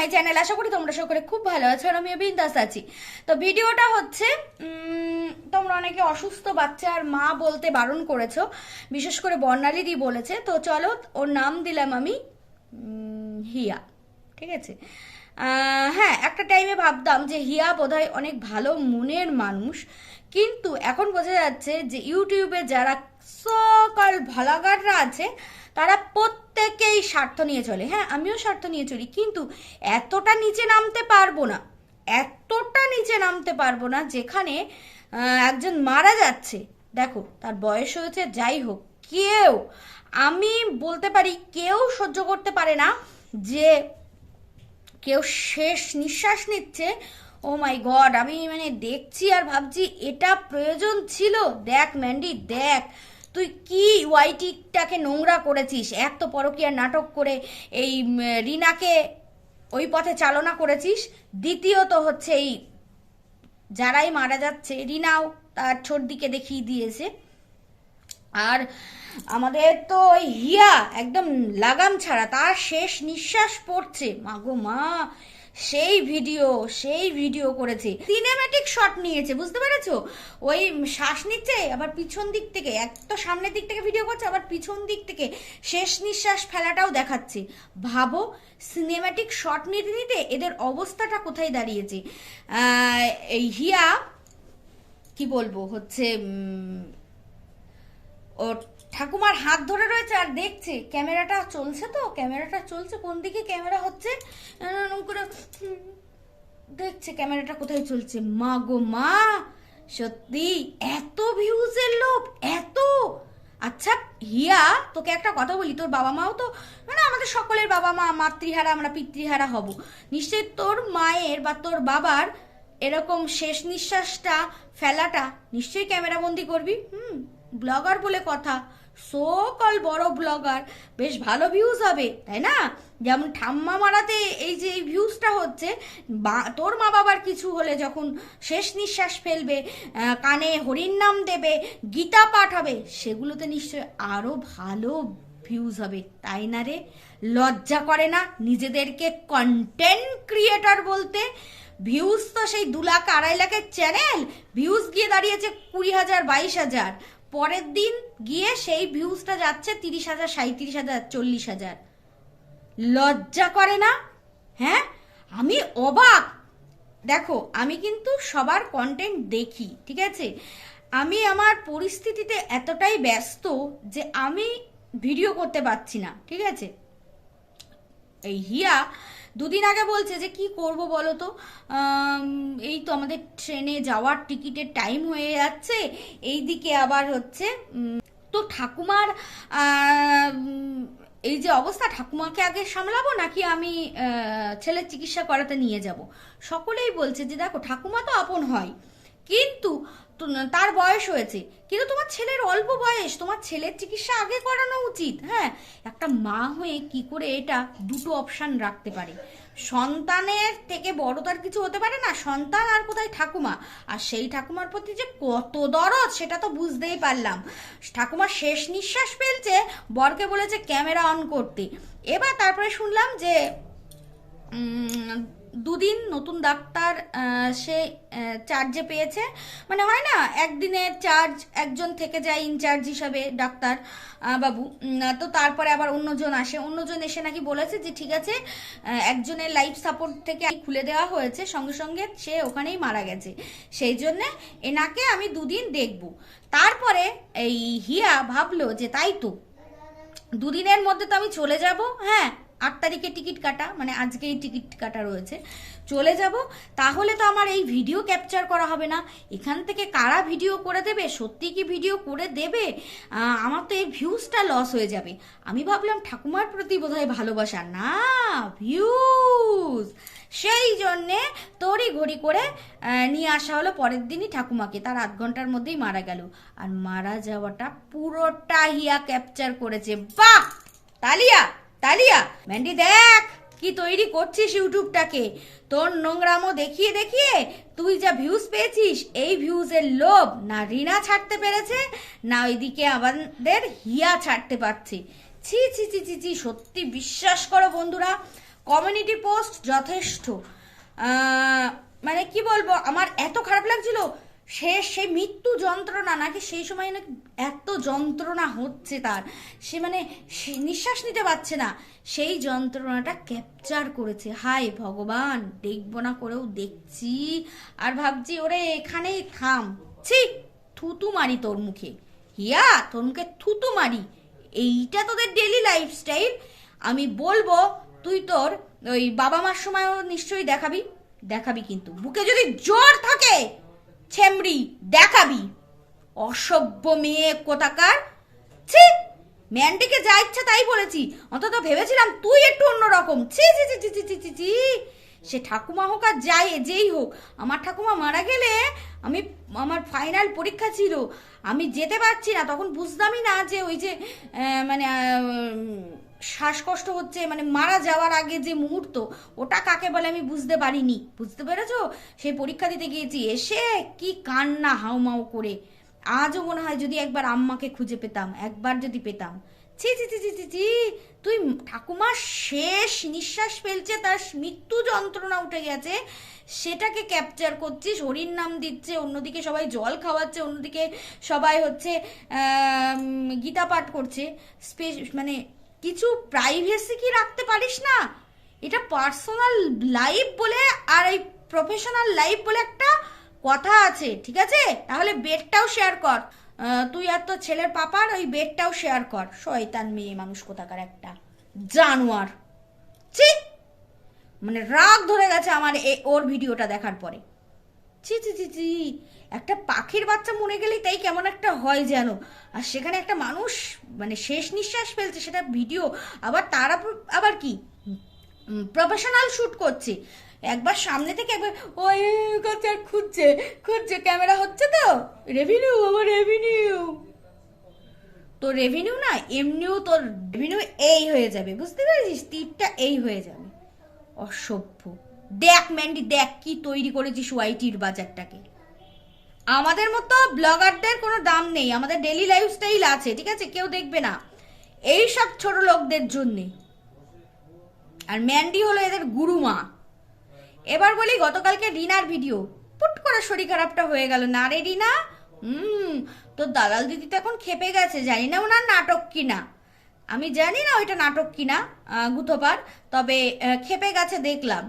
My channel আশা করি তোমরা সকলে খুব ভালো আছো আর আমি বিন্দাস আছি। তো ভিডিওটা হচ্ছে তোমরা অনেকে অসুস্থ বাচ্চার মা বলতে বারণ করেছ, বিশেষ করে বর্ণালীদি বলেছে। তো চলো, ওর নাম দিলাম আমি হিয়া, ঠিক আছে? হ্যাঁ একটা টাইমে ভাবতাম যে হিয়া বোধহয় অনেক ভালো মনের মানুষ, কিন্তু এখন বোঝা যাচ্ছে যে ইউটিউবে যারা সকল ভ্লগাররা আছে, তারা প্রত্যেকেই স্বার্থ নিয়ে চলে। হ্যাঁ আমিও স্বার্থ নিয়ে চলি, কিন্তু এতটা নিচে নামতে পারব না, এতটা নিচে নামতে পারব না যেখানে একজন মারা যাচ্ছে। দেখো, তার বয়স হয়েছে, যাই হোক, কেউ, আমি বলতে পারি কেউ সহ্য করতে পারে না যে কেউ শেষ নিঃশ্বাস নিচ্ছে। ও মাই গড আমি মানে দেখছি আর ভাবছি, এটা প্রয়োজন ছিল? দেখ ম্যান্ডি দেখ। তুই কি ওয়াইটিটাকে নোংরা করেছিস? এক তো পরকীয়ার নাটক করে এই রিনাকে ওই পথে চালনা করেছিস। দ্বিতীয়ত হচ্ছে এই, যারাই মারা যাচ্ছে, রিনাও তার ছোট দিকে দেখিয়ে দিয়েছে। আর আমাদের তো ওই হিয়া একদম লাগাম ছাড়া, তার শেষ নিঃশ্বাস পড়ছে। মা গো মা সেই ভিডিও সেই ভিডিও করেছে। সিনেম্যাটিক শট নিয়েছে বুঝতে পেরেছ? ওই শ্বাস নিচ্ছে আবার পিছন দিক থেকে এক তো সামনের দিক থেকে ভিডিও করছে আবার পিছন দিক থেকে শেষ নিঃশ্বাস ফেলাটাও দেখাচ্ছে। ভাবো সিনেম্যাটিক শট নিতে নিতে এদের অবস্থাটা কোথায় দাঁড়িয়েছে? এই হিয়া কি বলব হচ্ছে উম, ও ঠাকুমার হাত ধরে রয়েছে আর দেখছে, ক্যামেরাটা চলছে তো, ক্যামেরাটা চলছে, কোন দিকে ক্যামেরা হচ্ছে? করে দেখছে ক্যামেরাটা কোথায় চলছে। মা গো মা, সত্যি এত ভিউজের লোভ, এত! আচ্ছা হিয়া, তোকে একটা কথা বলি, তোর বাবা মাও তো মানে আমাদের সকলের বাবা মা, মাতৃহারা, আমরা পিতৃহারা হব। নিশ্চয়ই তোর মায়ের বা তোর বাবার এরকম শেষ নিঃশ্বাসটা, ফেলাটা নিশ্চয়ই ক্যামেরাবন্দি করবি? হুম, ব্লগার বলে কথা। সো কল বড় ব্লগার বেশ ভালো ভিউজ হবে, তাই না? যেমন ঠাম্মা মারাতে এই যে এই ভিউজটা হচ্ছে তোর মা বাবার কিছু হলে যখন শেষ নিঃশ্বাস ফেলবে কানে হরির নাম দেবে, গীতা পাঠ হবে সেগুলোতে নিশ্চয় আরও ভালো ভিউজ হবে, তাই না রে? লজ্জা করে না নিজেদেরকে কন্টেন্ট ক্রিয়েটর বলতে? ভিউজ তো সেই দু লাখ আড়াই লাখের চ্যানেল ভিউজ গিয়ে দাঁড়িয়েছে কুড়ি হাজার, বাইশ হাজার। পরের দিন গিয়ে সেই ভিউজটা যাচ্ছে তিরিশ হাজার সাঁত্রিশ হাজার, চল্লিশ হাজার। লজ্জা করে না? হ্যাঁ? আমি অবাক। দেখো, আমি কিন্তু সবার কন্টেন্ট দেখি, ঠিক আছে? আমি আমার পরিস্থিতিতে এতটাই ব্যস্ত যে আমি ভিডিও করতে পারছি না, ঠিক আছে? এই হিয়া দুদিন আগে বলছে যে, কি করব বলো তো? এই তো আমাদের ট্রেনে যাওয়ার টিকিটের টাইম হয়ে যাচ্ছে। এই দিকে আবার হচ্ছে তো ঠাকুমার এই যে অবস্থা, ঠাকুমাকে আগে সামলাবো নাকি আমি ছেলের চিকিৎসা করাতে নিয়ে যাব? সকলেই বলছে যে, দেখো, ঠাকুমা তো আপন হয়। কিন্তু তার বয়স হয়েছে। কিন্তু তোমার ছেলের অল্প বয়স, তোমার ছেলের চিকিৎসা আগে করানো উচিত হ্যাঁ? একটা মা হয়ে কি করে এটা দুটো অপশান রাখতে পারে? সন্তানের থেকে বড় তার কিছু হতে পারে না, সন্তান আর কোথায় ঠাকুমা? আর সেই ঠাকুমার প্রতি যে কত দরদ, সেটা তো বুঝতেই পারলাম। ঠাকুমা শেষ নিঃশ্বাস ফেলছে, বরকে বলেছে, ক্যামেরা অন করতে। এবার তারপরে শুনলাম যে দুদিন নতুন ডাক্তার সে চার্জে পেয়েছে। মানে হয় না একদিনের চার্জ একজন থেকে যায় ইনচার্জ হিসাবে ডাক্তার বাবু। তো তারপরে আবার অন্যজন আসে। অন্যজন এসে নাকি বলেছে যে, ঠিক আছে একজনের লাইফ সাপোর্ট থেকে খুলে দেওয়া হয়েছে, সঙ্গে সঙ্গে সে ওখানেই মারা গেছে। সেই জন্যে এনাকে আমি দুদিন দেখব। তারপরে এই হিয়া ভাবলো যে, তাই তো, দুদিনের মধ্যে তো আমি চলে যাব হ্যাঁ আট তারিখে টিকিট কাটা মানে আজকেই টিকিট কাটা রয়েছে। চলে যাব, তাহলে তো আমার এই ভিডিও ক্যাপচার করা হবে না। এখান থেকে কারা ভিডিও করে দেবে, সত্যি কি ভিডিও করে দেবে? আমার তো এই ভিউজটা লস হয়ে যাবে। আমি ভাবলাম ঠাকুমার প্রতি বোধহয় ভালোবাসা। না ভিউজ সেই জন্যে তড়ি ঘড়ি করে নিয়ে আসা হলো পরের দিনই ঠাকুমাকে। তার আধ ঘণ্টার মধ্যেই মারা গেল। আর মারা যাওয়াটা পুরোটা হিয়া ক্যাপচার করেছে। বাহ! তালিয়া! তালিয়া ম্যান্ডি দেখ, কি তৈরি করছিস ইউটিউবটাকে? তোর নোংরামো দেখিয়ে দেখিয়ে তুই যা ভিউজ পেয়েছিস, এই ভিউজের লোভ না রিনা ছাড়তে পেরেছে, না ওইদিকে আমাদের হিয়া ছাড়তে পারছে। ছি ছি ছি ছি ছি, সত্যি বিশ্বাস করো বন্ধুরা কমিউনিটি পোস্ট যথেষ্ট। মানে কি বলব, আমার এত খারাপ লাগছিল সে সে মৃত্যু যন্ত্রণা নাকি সেই সময় নাকি এত যন্ত্রণা হচ্ছে তার। সে মানে সে নিঃশ্বাস নিতে পারছে না। সেই যন্ত্রণাটা ক্যাপচার করেছে। হাই ভগবান, দেখব না করেও দেখছি। আর ভাবছি, ওরে, এখানেই থাম। ছি, থুতু মারি তোর মুখে। হিয়া, তোর মুখে থুতু মারি। এইটা তোদের ডেলি লাইফস্টাইল আমি বলব, তুই তোর ওই বাবা মার সময়ও নিশ্চয়ই দেখাবি। দেখাবি কিন্তু। বুকে যদি জোর থাকে ছেমড়ি দেখাবি। অসভ্য মেয়ে কোথাকার? ছি ম্যানটিকে যা ইচ্ছা তাই বলেছি। অন্তত ভেবেছিলাম তুই একটু অন্যরকম। ছি ছি ছি ছি ছি ছি ছি সে ঠাকুমা হোক আর যাই, যেই হোক, আমার ঠাকুমা মারা গেলে আমি আমার ফাইনাল পরীক্ষা ছিল। আমি যেতে পারছি না, তখন বুঝতামই না যে ওই যে মানে শ্বাসকষ্ট হচ্ছে মানে মারা যাওয়ার আগে যে মুহূর্ত, ওটা কাকে বলে আমি বুঝতে পারিনি। বুঝতে পেরেছ? সেই পরীক্ষা দিতে গিয়েছি, এসে কি কান্না হাউমাউ করে। আজও মনে হয় যদি একবার আম্মাকে খুঁজে পেতাম, একবার যদি পেতাম। ছি ছি ছি ছি ছি ছি, তুই ঠাকুমার শেষ নিঃশ্বাস ফেলছে, তার মৃত্যু যন্ত্রণা উঠে গেছে। সেটাকে ক্যাপচার করছিস, হরির নাম দিচ্ছে, অন্যদিকে সবাই জল খাওয়াচ্ছে, অন্যদিকে সবাই হচ্ছে গীতা পাঠ করছে। স্পেস মানে কিছু প্রাইভেসি কি রাখতে পারিস না? এটা পার্সোনাল লাইফ বলে আর এই প্রফেশনাল লাইফ বলে একটা কথা আছে, ঠিক আছে? তাহলে বেডটাও শেয়ার কর। তুই আর তোর ছেলের পাপার ওই বেডটাও শেয়ার কর। শয়তান মেয়ে মানুষ কোথাকার একটা? জানোয়ার। ছি! মানে রাগ ধরে গেছে আমার ওর ভিডিওটা দেখার পরে। ছি ছি ছি ছি। একটা পাখির বাচ্চা মরে গেলেই তাই কেমন একটা হয় যেন। আর সেখানে একটা মানুষ মানে শেষ নিঃশ্বাস ফেলছে, সেটা ভিডিও। আবার তারা আবার কি? প্রফেশনাল শুট করছে। একবার সামনে থেকে একবার ওই করছে আর খুঁজছে খুঁজছে ক্যামেরা হচ্ছে তো? রেভিনিউ আমার রেভিনিউ তো রেভিনিউ না, এমনিও তোর রেভিনিউ এই হয়ে যাবে, বুঝতে পেরেছিস? তীরটা এই হয়ে যাবে। অসভ্য। দেখ ম্যান্ডি দেখ কি তৈরি করেছিস ওয়াইটির বাজারটাকে। আমাদের মতো ব্লগারদের কোনো দাম নেই, আমাদের ডেলি লাইফস্টাইল আছে, ঠিক আছে? কেউ দেখবে না। এই সব ছোট লোকদের জন্যে। আর ম্যান্ডি হলো এদের গুরুমা। এবার বলি, গতকালকে রিনার ভিডিও পুট করে শরীর খারাপটা হয়ে গেল। না রে রিনা? হুম, তোর দালাল দিদি তো এখন খেপে গেছে। জানি না ওনার নাটক কিনা। আমি জানি না ওইটা নাটক কিনা গুথোপার তবে খেপে গেছে, দেখলাম।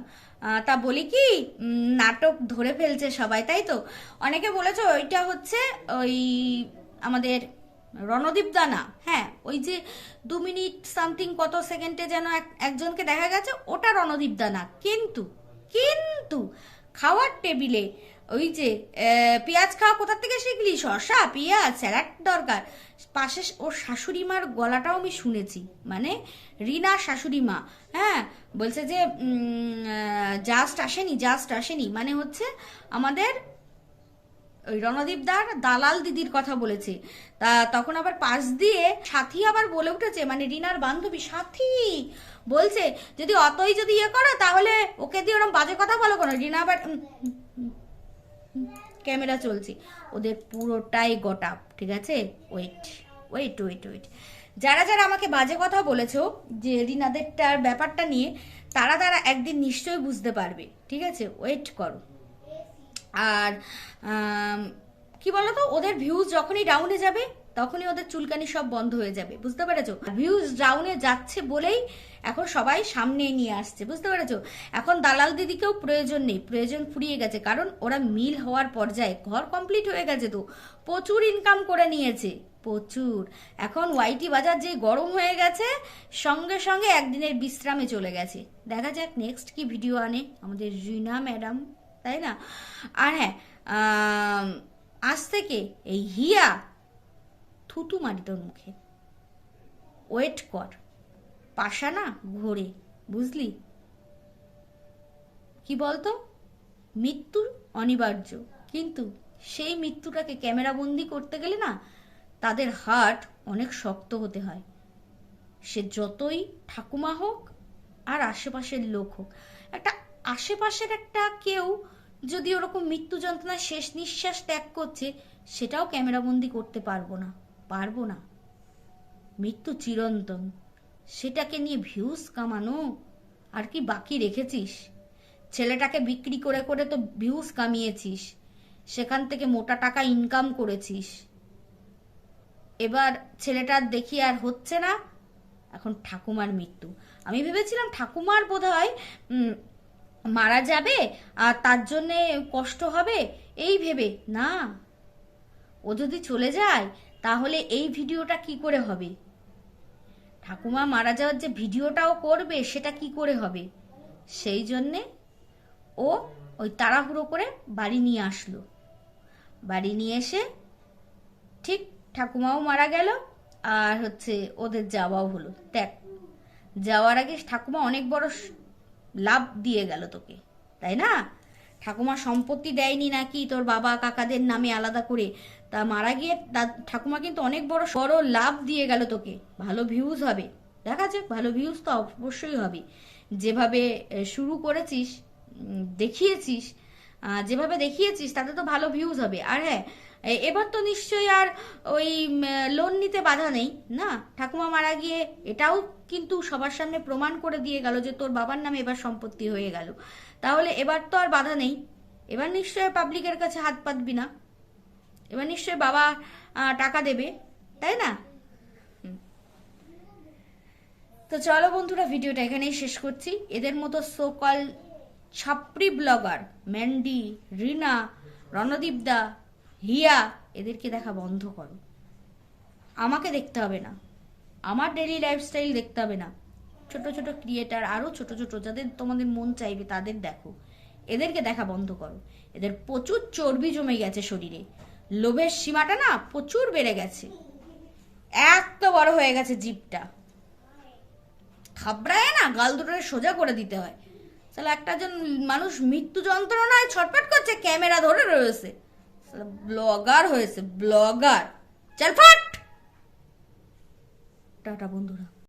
তা বলি কি নাটক ধরে ফেলছে সবাই, তাই তো? অনেকে বলেছে ওইটা হচ্ছে ওই আমাদের রণদীপ দানা হ্যাঁ ওই যে দু মিনিট সামথিং কত সেকেন্ডে যেন এক- একজনকে দেখা গেছে, ওটা রণদীপ দানা। কিন্তু কিন্তু খাওয়ার টেবিলে। ওই যে পেঁয়াজ খাওয়া কোথার থেকে শিখলি? শশা পেঁয়াজ, স্যালাড দরকার। পাশে ওর শাশুড়ি মার গলাটাও আমি শুনেছি। মানে রিনা শাশুড়ি মা হ্যাঁ? বলছে যে জাস্ট আসেনি জাস্ট আসেনি। মানে হচ্ছে আমাদের ওই রণদীপ দার দালাল দিদির কথা বলেছে। তা তখন আবার পাশ দিয়ে সাথী আবার বলে উঠেছে মানে রিনার বান্ধবী সাথী বলছে, যদি অতই যদি ইয়ে করো, তাহলে ওকে দিয়ে ওরকম বাজে কথা বলো কেন? রিনা আবার ক্যামেরা চলছে। ওদের পুরোটাই গটাপ ঠিক আছে? ওয়েট ওয়েট ওয়েট ওয়েট যারা যারা আমাকে বাজে কথা বলেছ, যে রিনাদেরটার ব্যাপারটা নিয়ে, তারা তারা একদিন নিশ্চয়ই বুঝতে পারবে, ঠিক আছে? ওয়েট করো। আর কি বলতো? ওদের ভিউজ যখনই ডাউনে যাবে, তখনই ওদের চুলকানি সব বন্ধ হয়ে যাবে। বুঝতে পেরেছ? ভিউজ ডাউনে যাচ্ছে বলেই এখন সবাই সামনে নিয়ে আসছে। বুঝতে পেরেছ? এখন দালাল দিদিকেও প্রয়োজন নেই, প্রয়োজন ফুরিয়ে গেছে। কারণ ওরা মিল হওয়ার পর্যায়ে ঘর কমপ্লিট হয়ে গেছে তো। প্রচুর ইনকাম করে নিয়েছে, প্রচুর। এখন ওয়াইটি বাজার যে গরম হয়ে গেছে, সঙ্গে সঙ্গে একদিনের বিশ্রামে চলে গেছে। দেখা যাক নেক্সট কি ভিডিও আনে আমাদের রিনা ম্যাডাম তাই না? আর হ্যাঁ আজ থেকে এই হিয়া থুতু মারি তোর মুখে। ওয়েট কর পাশা না ঘোরে, বুঝলি? কি বলতো? মৃত্যু অনিবার্য, কিন্তু সেই মৃত্যুটাকে ক্যামেরাবন্দি করতে গেলে না তাদের হার্ট অনেক শক্ত হতে হয়। সে যতই ঠাকুমা হোক আর আশেপাশের লোক হোক, একটা আশেপাশের একটা কেউ যদি ওরকম মৃত্যু যন্ত্রণা শেষ নিঃশ্বাস ত্যাগ করছে, সেটাও ক্যামেরাবন্দি করতে পারব না পারব না। মৃত্যু চিরন্তন, সেটাকে নিয়ে ভিউজ কামানো, আর কি বাকি রেখেছিস? ছেলেটাকে বিক্রি করে করে তো ভিউজ কামিয়েছিস, সেখান থেকে মোটা টাকা ইনকাম করেছিস। এবার ছেলেটার দেখি আর হচ্ছে না, এখন ঠাকুমার মৃত্যু। আমি ভেবেছিলাম ঠাকুমার বোধ হয় মারা যাবে আর তার জন্যে কষ্ট হবে, এই ভেবে, না। ও যদি চলে যায়, তাহলে এই ভিডিওটা কি করে হবে? ঠাকুমা মারা যাওয়ার যে ভিডিওটাও করবে, সেটা কি করে হবে? সেই জন্যে ও ওই তাড়াহুড়ো করে বাড়ি নিয়ে আসলো। বাড়ি নিয়ে এসে ঠিক ঠাকুমাও মারা গেল, আর হচ্ছে ওদের যাওয়াও হলো। দেখ, যাওয়ার আগে ঠাকুমা অনেক বড় লাভ দিয়ে গেল তোকে, তাই না? ঠাকুমা সম্পত্তি দেয়নি নাকি তোর বাবা কাকাদের নামে আলাদা করে? তা মারা গিয়ে তা- ঠাকুমা কিন্তু অনেক বড় বড় লাভ দিয়ে গেল তোকে। ভালো ভিউজ হবে। দেখা যাক, ভালো ভিউজ তো অবশ্যই হবে। যেভাবে শুরু করেছিস দেখিয়েছিস যেভাবে দেখিয়েছিস, তাতে তো ভালো ভিউজ হবে। আর হ্যাঁ এবার তো নিশ্চয়ই আর ওই লোন নিতে বাধা নেই, না? ঠাকুমা মারা গিয়ে এটাও কিন্তু সবার সামনে প্রমাণ করে দিয়ে গেল যে তোর বাবার নামে এবার সম্পত্তি হয়ে গেল। তাহলে এবার তো আর বাধা নেই। এবার নিশ্চয়ই পাবলিকের কাছে হাত পাতবি না। এবার নিশ্চয়ই বাবা টাকা দেবে, তাই না? তো চলো বন্ধুরা, ভিডিওটা এখানেই শেষ করছি। এদের মতো সোকল ছাপড়ি ব্লগার, ম্যান্ডি, রিনা, রণদীপ দা, হিয়া, এদেরকে দেখা বন্ধ করো। আমাকে দেখতে হবে না। আমার ডেলি লাইফস্টাইল দেখতে হবে না। ছোট ছোট ক্রিয়েটার আরও ছোট ছোট যাদের তোমাদের মন চাইবে তাদের দেখো। এদেরকে দেখা বন্ধ করো। এদের প্রচুর চর্বি জমে গেছে শরীরে। লোভের সীমাটা না প্রচুর বেড়ে গেছে। এত বড় হয়ে গেছে জিপটা খাবড়ায় না, গাল দুটোরে সোজা করে দিতে হয়। তাহলে একটা জন মানুষ মৃত্যু যন্ত্রণায় ছটপট করছে, ক্যামেরা ধরে রয়েছে। ব্লগার হয়েছে, ব্লগার। চারফাট! টাটা বন্ধুরা।